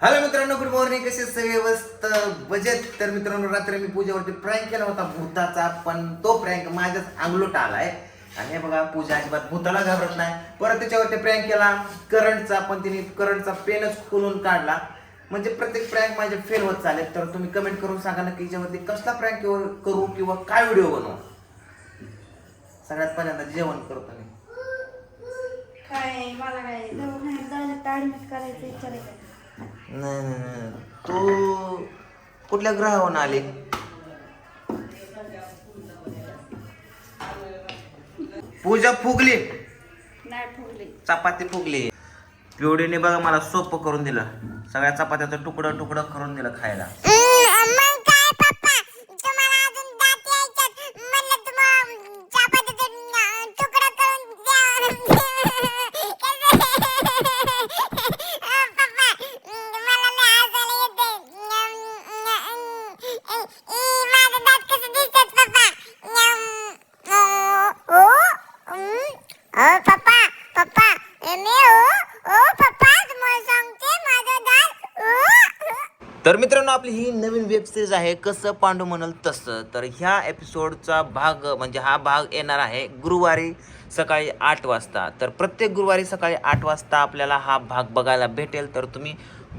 Hello मित्रांनो good morning कसे सगळे? मस्त बजेट तर मित्रांनो रात्री मी पूजेवरती प्रँक केला होता. भूताचा पण तो प्रँक माझ्याच अंगलोट आलाय. आणि हे बघा पूजा अजिबात भूताला घाबरत नाही. परत त्याच्यावरती प्रँक केला. करंटचा पण तिने करंटचा पेनच खोलून काढला. म्हणजे प्रत्येक प्रँक माझे फेल होत चालेल. तर तुम्ही कमेंट करून सांगा ना की याच्यावरती कसला प्रँक करू किंवा काय व्हिडिओ बनवू? सगळ्यात पहिल्यांदा जेवण करतो मी काय मला काय करायचं नाही नाही नाही. तू कुठल्या ग्रहावरून आली? पूजा फुगली. नाही ठेवली चपाती फुगली. पिवडीने बघा मला सोपं करून दिलं. सगळ्या चपात्याचं तुकडं तुकडं करून दिलं खायला मग काय पप्पा तुम्हाला अजून दात यायच्यात म्हणलं तुम्हाला चपातीचं तुकडा करून द्या पप्पा मला लय हसायला येते माझं दात कसं दिसतात पप्पा ओ ओ पप्पा पप्पा मी ओ ओ पप्पा तुम्हाला सांगते माझं दात ओ तर मित्रांनो आपली ही नवीन वेब सिरीज आहे कसं पांडू म्हणाल तसं. तर ह्या एपिसोडचा भाग म्हणजे हा भाग येणार आहे गुरुवारी सकाळी आठ वाजता. तर प्रत्येक गुरुवारी सकाळी आठ वाजता आपल्याला हा भाग बघायला भेटेल. तर तुम्ही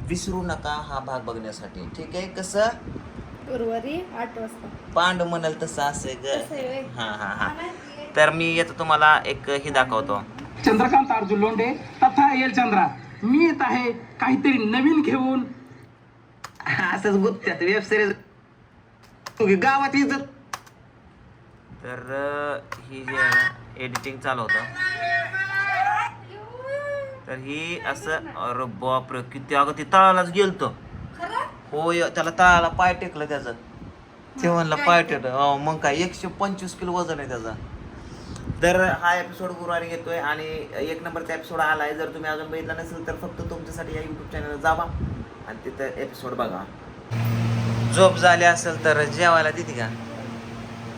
विसरू नका हा भाग बघण्यासाठी. ठीक आहे? कसं? गुरुवारी आठ वाजता. पांडू म्हणाल तसं असे ग. हां हां हां. तर मी येतो तुम्हाला एक हे दाखवतो. चंद्रकांत अर्जुन लोंढे तथा एल चंद्रा. मी येत आहे काहीतरी नवीन घेऊन असंच गुत्त्यात वेब सिरीज गावात इज्जत. तर ही जी आहे ना एडिटिंग चालू होतं. तर ही असं अरे बापरे किती अगं ती तळालाच गेलतो. होय त्याला तळाला पाय टेकलं त्याचं. ते म्हणलं पाय टेकलं. अहो, मग काय एकशे पंचवीस किलो वजन आहे त्याचा. तर हा एपिसोड गुरुवारी येतोय आणि एक नंबरचा एपिसोड आलाय. जर तुम्ही अजून बघितला नसेल तर फक्त तुमच्यासाठी या युट्यूब चॅनलला जावा. आणि तिथं एपिसोड बघा. झोप झाली असेल तर जेवायला देते का?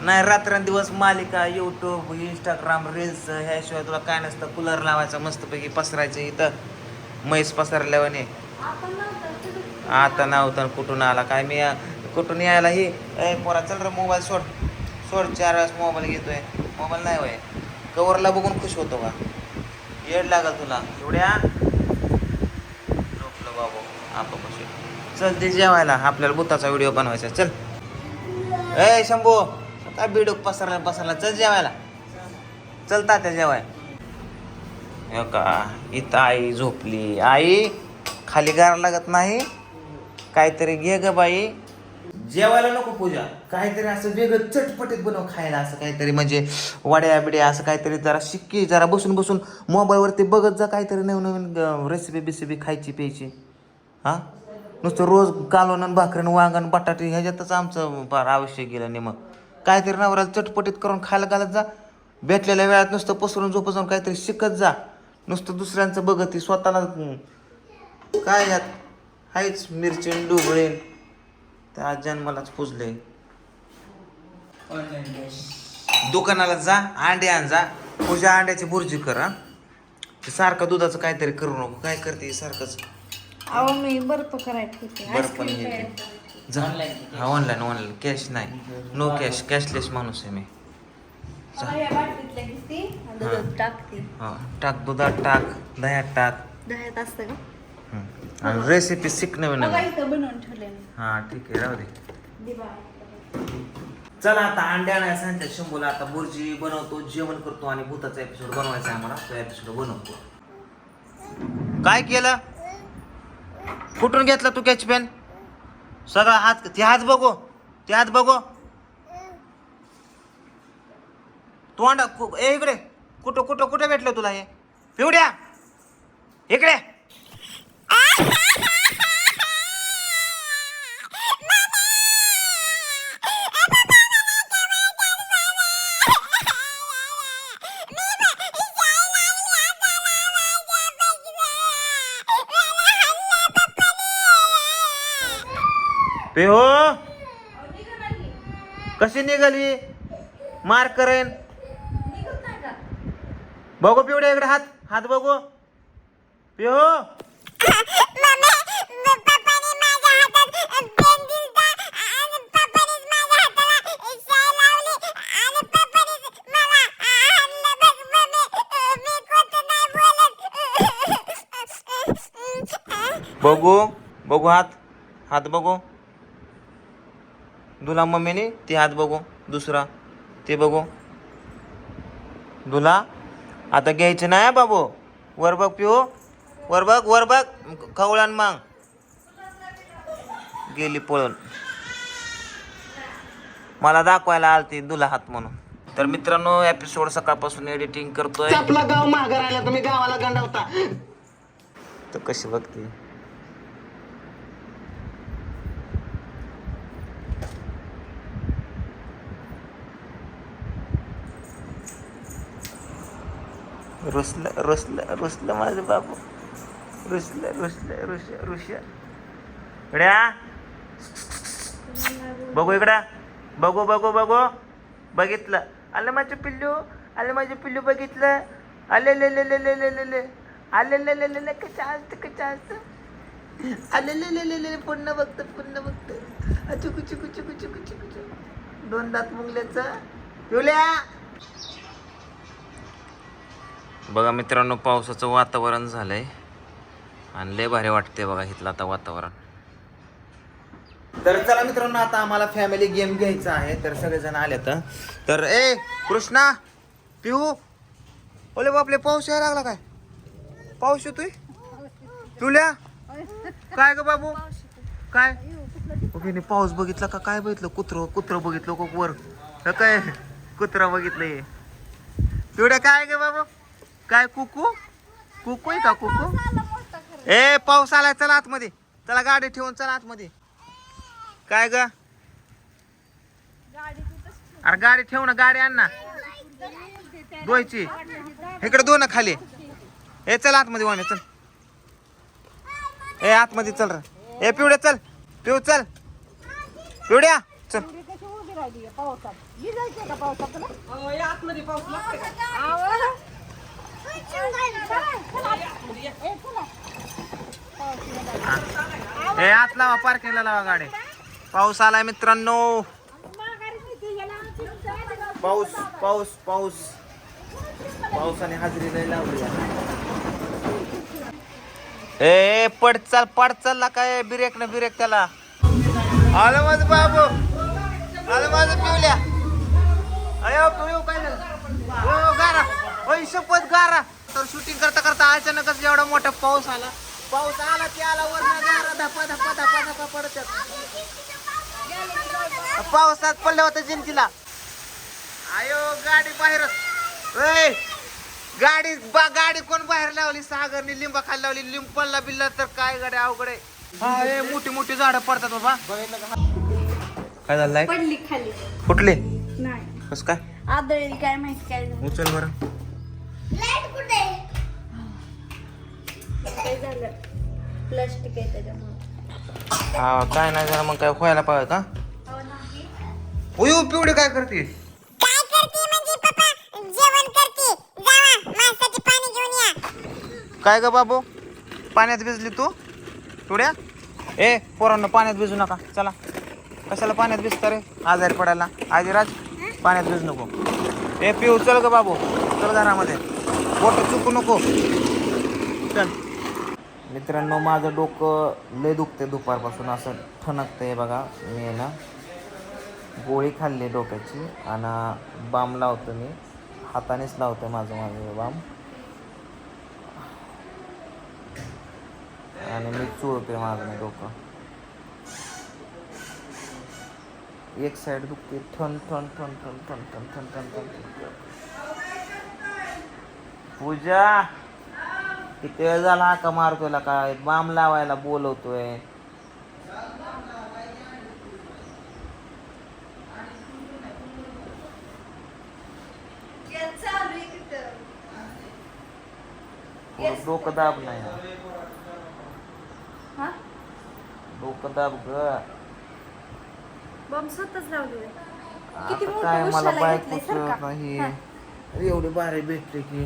नाही रात्रंदिवस मालिका यूट्यूब इंस्टाग्राम रील्स ह्याशिवाय तुला काय नसतं. कूलर लावायचं मस्तपैकी पसरायचं इथं. म्हैस पसरल्यावाने. आता नव्हतं कुठून आला काय मी कुठून यायला ही? ए पोरा चल रे मोबाईल सोड. सोड चार वेळेस मोबाईल घेतोय. मोबाईल नाही होय. कवरला बघून खुश होतो का? येड लागल तुला. एवढ्या? बाबू आपण चल ते जेवायला. आपल्याला बुताचा व्हिडिओ बनवायचा चल. ए शंभू काय बिडूक पसरला पसरला? चल जेवायला. चल तात्या जेवाय. हो का इथं आई झोपली. आई खाली गार लागत नाही. काहीतरी घे ग बाई. जेवायला नको पूजा. काहीतरी असं वेगळं चटपटीत बनव खायला असं काहीतरी म्हणजे वड्या बिड्या असं काहीतरी जरा शिक्की जरा बसून बसून मोबाईलवरती बघत जा काहीतरी नवीन नवीन रेसिपी बिसिपी खायची प्यायची हां? नुसतं रोज कालवण आणि भाकरीन वांगण बटाटे ह्याच्यातच आमचं फार आवश्यक गेलं नेमक काहीतरी नवऱ्याला चटपटीत करून खायला घालत जा. भेटलेल्या वेळात नुसतं पसरून झोप जाऊन काहीतरी शिकत जा. नुसतं दुसऱ्यांचं बघत ती स्वतःला काय यात? हायच मिरचीन तर त्या जन्मालाच पुजले. दुकानाला जा अंडे आण जा. पूजा अंड्याची बुर्जी कर हा. सारखं दुधाचं काहीतरी करू नको. काय करते सारखंच? अहो मी बर्फ करायला ठेवते बरं पण हे जा. हा ऑनलाईन ऑनलाईन कॅश नाही. नो कॅश कॅशलेस माणूस आहे मी. या बाटलीतल्या घेते आणि दुधात टाकते. हा. टाक दुधात टाक दह्यात टाक. दह्यात असतं का? हं. आणि रेसिपी शिक नवीन बघा नवीन. इथं बनवून ठेवले हा ठीक आहे. राहू दे. दिवा चला आता अंड्या आणायला सांगितलं शंभूला आता बुर्जी बनवतो जेवण करतो आणि भूताचा एपिसोड बनवायचा आहे आम्हाला. तो एपिसोड बनवतो. काय केलं? कुठून घेतला तू कॅच पेन सगळा हात ते हात बघू ते हात बघू. तोंड कु- ए इकडे कुठं कुठं कुठं भेटलं तुला हे? पिवड्या इकडे. ते हो. कशी निघाली? मार करेन. बघू पिवड्या इकडे हात हात बघू. पे हो. बघू बघू हात हात बघू. दुला मम्मीने ते हात बघू. दुसरा ते बघू. दुला आता घ्यायचं नाही बाबू. वर बघ पिऊ. वर बघ वर बघ. खवळण मग. गेली पळून. मला दाखवायला आलती दुला हात म्हणून. तर मित्रांनो एपिसोड सकाळपासून एडिटिंग करतोय. आपला गाव माघार आला तुम्ही गावाला गंडावता. तर कशी बघते? रुसलं रुसलं रुसलं माझं बाबू रुसलं रुसलं रुस रुस इकड्या बघू इकडं बघू बघू बघू बघितलं आलं माझं पिल्लू आलं माझं पिल्लू बघितलं आले ले ले ले ले ले ले ले आले ले ले ले ले कशा असतं कशा असतं आले ले ले ले ले पुन्हा बघतं पुन्हा बघतं चुकू चुकू चुकू चुकू चुकू चुकू दोन दात मुंगल्याचं पिवल्या बघा मित्रांनो पावसाचं वातावरण झालंय. आणि लय भारी वाटते बघा इथलं आता वातावरण. तर चला मित्रांनो आता आम्हाला फॅमिली गेम घ्यायचा आहे. तर सगळेजण आले तर तर ए कृष्णा पिहू ओले बापले पाऊस यायला लागला काय? पाऊस येतोय? तुल्या काय ग बाबू? काय? ओके पाऊस बघितला का? काय बघितलं? कुत्र कुत्र बघितलं का वर? काय? कुत्रा बघितलंय. पिवड्या काय ग बाबू? काय कुकू? कुकू आहे का कुकू? ए पाऊस आलाय चला आतमध्ये. चला गाडी ठेवून चला आतमध्ये. काय ग? अरे गाडी ठेव ना गाडी आण ना. धुवायची. इकडे धुव ना खाली. ए चल आतमध्ये वाणे चल. ए आतमध्ये चल रे. ए पिवड्या चल. पिऊ चल. पिवड्या चल. हे आत लावा पार्किंगला लावा गाडी. पाऊस आलाय मित्रांनो. पाऊस पाऊस पाऊस. पावसाने हाजरी लय लावली. ए पड चाल पड चालला काय? बिरेक ना बिरेक त्याला. आलं माझं बाबू. आलं माझ पिवल्या. अरे पिऊ काय झालं? शपथ गारा. तर शूटिंग करता करता अचानकच एवढा मोठा पाऊस आला. पाऊस आला की आला वर गारा धपा धपा धपा धपा पडत पावसात पडलं होतं जिंतीला आयो गाडी बाहेर. ए गाडी बा गाडी कोण बाहेर लावली? सागरनी लिंबा खाली लावली. लिंब पडला बिल्ला तर काय गाडी अवघड आहे. हा ए मोठी मोठी झाडं पडतात बाबा. काय झालंय पडली खाली. फुटले? नाही. कस काय? आदळली काय माहिती काय उचल बरं. काय झालं. प्लास्टिक आहे त्याच्यामुळे. हा काय नाही जरा मग काय व्हायला पाहिजे का हो उयू पिवडी काय करते? काय करते म्हणजे पप्पा? जेवण करते. जावा माणसाचे पाणी घेऊन या. काय ग बाबू? पाण्यात भिजली तू? पिवड्या? ए पोरांना पाण्यात भिजू नका. चला. कशाला पाण्यात भिजता रे? आजारी पडायला. आदिराज पाण्यात भिजू नको. ए पिऊ चल ग बाबू. चल घरामध्ये. बोट चुकू नको. चल. मित्रांनो माझं डोकं लय दुखते दुपारपासून. असं ठणकतंय बघा मी आहे ना गोळी खाल्ली डोक्याची आणि बाम लावतो मी. हातानेच लावतो माझं माझं बाम. आणि मी चुळतोय माझं डोकं. एक साईड दुखते ठण ठण ठण ठण ठण ठण ठण ठण ठण ठण. पूजा! किती वेळ झाला हाका मारतोय काय? बाम लावायला बोलवतोय. डोकं दाब नाही हा. डोकं दाब ग. बॉम्ब स्वतःच लावली आता किती मोठं काय मला उशाला बायको घेतलंय सारखा. नाही. एवढी भारी भेटते की.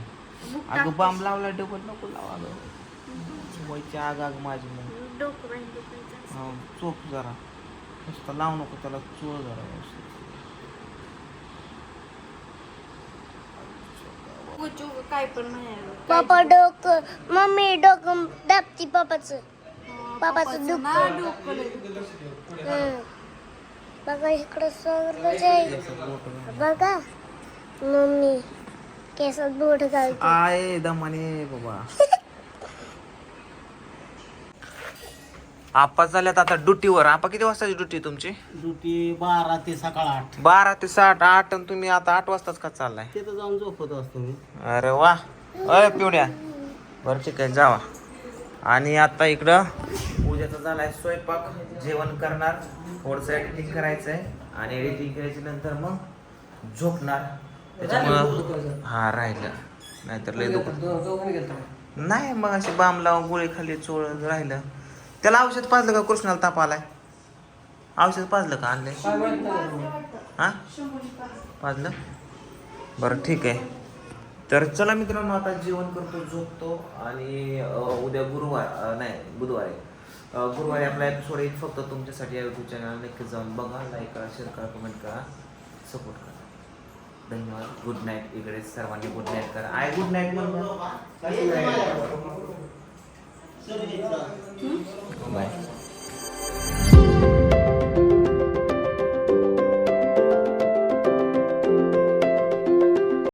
अगं बांब लावला डबल नको लावा अगं व्हायची आग आग माझी मग. चोप जरा. नुसतं लावू नको त्याला चोळ जरा काय पण डोकं मम्मी डोकं दाबती लय दुखतं. हं. बघा इकडं सगळं. बघा मम्मी. केसात बोट घालते. आय दमाने बाबा. आपा झाल्यात आता ड्युटीवर. आपा किती वाजताची ड्युटी तुमची? ड्युटी बारा ते सकाळ आठ. बारा ते साठ आठ आणि तुम्ही आता आठ वाजताच का चाललाय? तिथं जाऊन झोपत असतो मी. अरे वा. अय पिवड्या. बरं ठीक आहे जावा. आणि आता इकडं पूजेचा झालाय स्वयंपाक. जेवण करणार. थोडंसं एडिटिंग करायचं आहे आणि एडिटिंग करायच्या नंतर मग झोपणार. त्याच्यामुळं हा राहिलं. नाहीतर लय दुखत नाही मग अशी बाम लावून गोळी खाली चोळ राहिलं. त्याला औषध पाजलं का कृष्णाला ताप आलाय? औषध पाजलं का आणलंय? हा? पाजलं? बरं ठीक आहे. तर चला मित्रांनो आता जेवण करतो झोपतो आणि उद्या गुरुवार नाही बुधवारी. गुरुवारी आपला एपिसोड येईल फक्त तुमच्यासाठी या युट्यूब चॅनल नक्की जाऊन बघा लाईक करा शेअर करा कमेंट करा. सपोर्ट करा. धन्यवाद. गुड नाईट इकडे सर्वांनी गुड नाईट करा. I good night bye